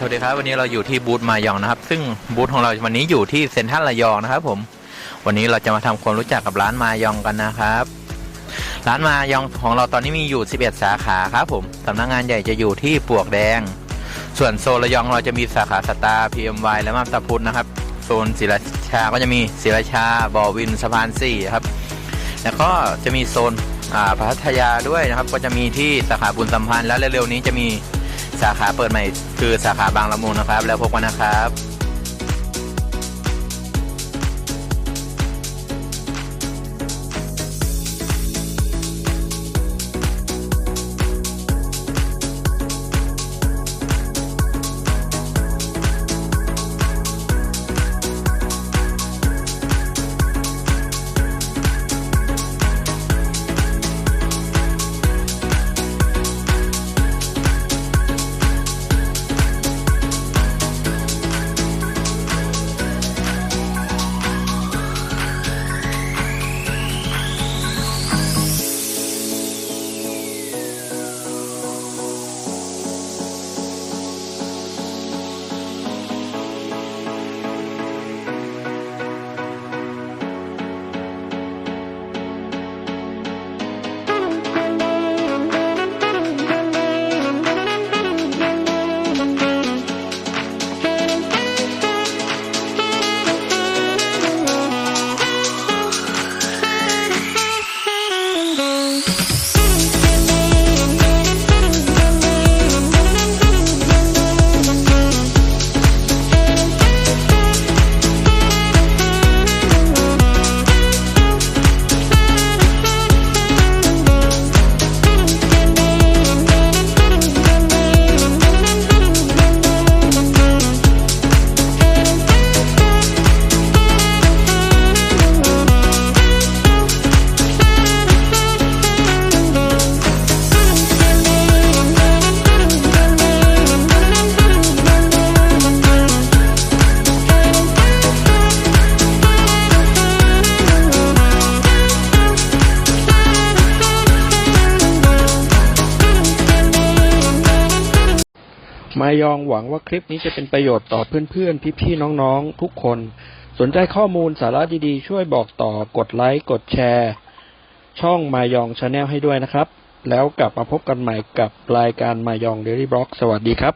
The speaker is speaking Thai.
สวัสดีครับ วันนี้เราอยู่ที่บูธมายองนะครับ ซึ่งบูธของเราวันนี้อยู่ที่เซ็นทรัลระยองนะครับ ผม วันนี้เราจะมาทำความรู้จักกับร้านมายองกันนะครับ ร้านมายองของเราตอนนี้มีอยู่ 11 สาขาครับผมสำนักงานใหญ่จะอยู่ที่ปวกแดง ส่วนโซนระยองเราจะมีสาขาสตาร์พีเอ็มวและมาบตาพุธนะครับโซนศิราชาก็จะมีศิราชาบ่อวินสะพานสี่ครับ แล้วก็จะมีโซนพัทยาด้วยนะครับ ก็จะมีที่สาขาบุญสัมพันธ์และเร็วๆนี้จะมี สาขาเปิดใหม่คือสาขาบางละมุงนะครับ แล้วพบกันนะครับ มายองหวังว่าคลิปนี้จะเป็นประโยชน์ต่อเพื่อนๆ พี่ๆ น้องๆ ทุกคน สนใจข้อมูลสาระดีๆ ช่วยบอกต่อกดไลค์ กดแชร์ ช่องมายองชาแนลให้ด้วยนะครับ แล้วกลับมาพบกันใหม่กับรายการมายองเดลี่บล็อก สวัสดีครับ